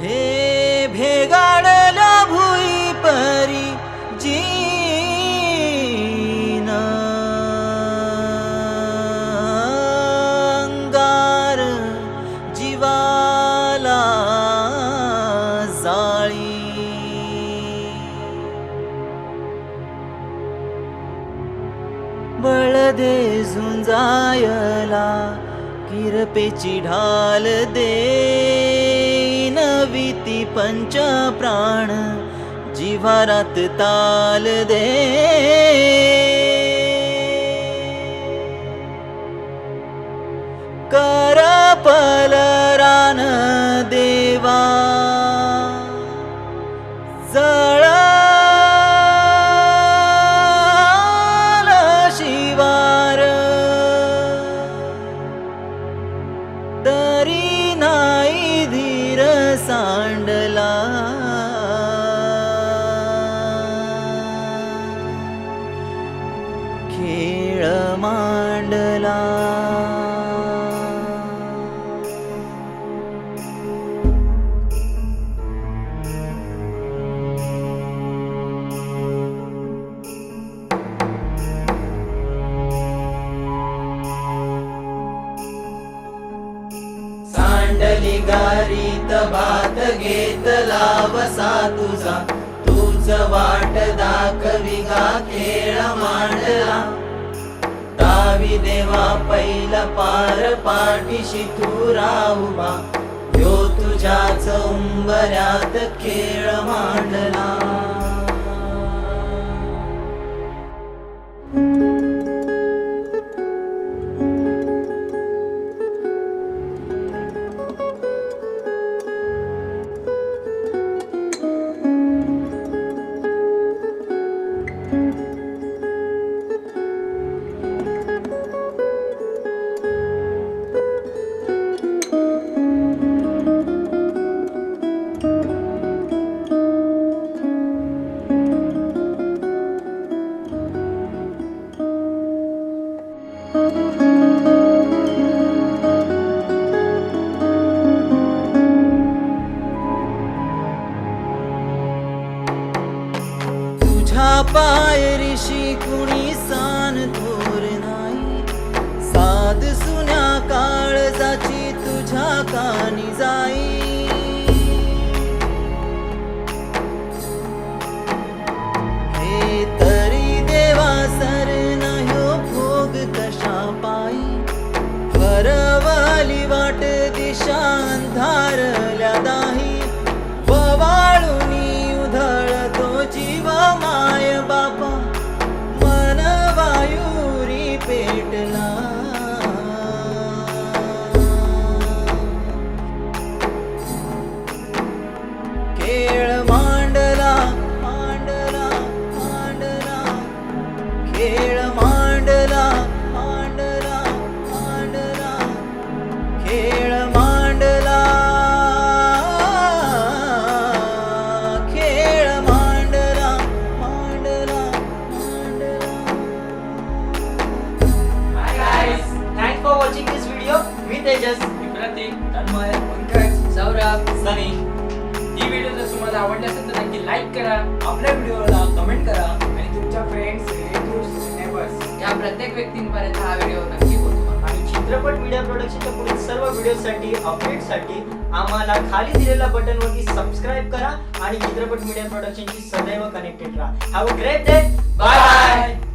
हे भेगाडल भे गाडला भु परि जीना अङ्गार झुंजायला किरपेची ढाल दे. ीति पञ्च प्राण जीवारले करा पल मांडली गारीत भात घेत लावसा तुझा. तूच वाट दाखवी गा खेळ मांडला. तावी देवा पैल पार पाठीशी तू राहुबा यो तुझ्याच उंबऱ्यात खेळ मांडला. पाय ऋषी कुणी सान थोर नाही. साध सुन्या काळजाची तुझ्या कानी जाई. खेळ मांडला मांडला मांडला. खेळ मांडला मांडला मांडला. खेळ मांडला. खेळ मांडला मांडला thanks for watching this video. मी तेजस. मी प्रतीक. तन्मय पंकज. सौरभ. सनी. व्हिडिओ तुम्हाला आवडले असेल तर नक्की लाईक करा आपल्या व्हिडिओला कमेंट करा आणि तुमच्या फ्रेंड्स रिलेटिव्ह नेबर्स या प्रत्येक व्यक्तींपर्यंत हा व्हिडिओ नक्की पोहोचवा. आणि चित्रपट मीडिया प्रोडक्शनच्या पुढील सर्व व्हिडिओसाठी अपडेटसाठी आम्हाला खाली दिलेल्या बटनवरती सबस्क्राईब करा आणि चित्रपट मीडिया प्रोडक्शनची सदैव कनेक्टेड राहा. Have a great day bye bye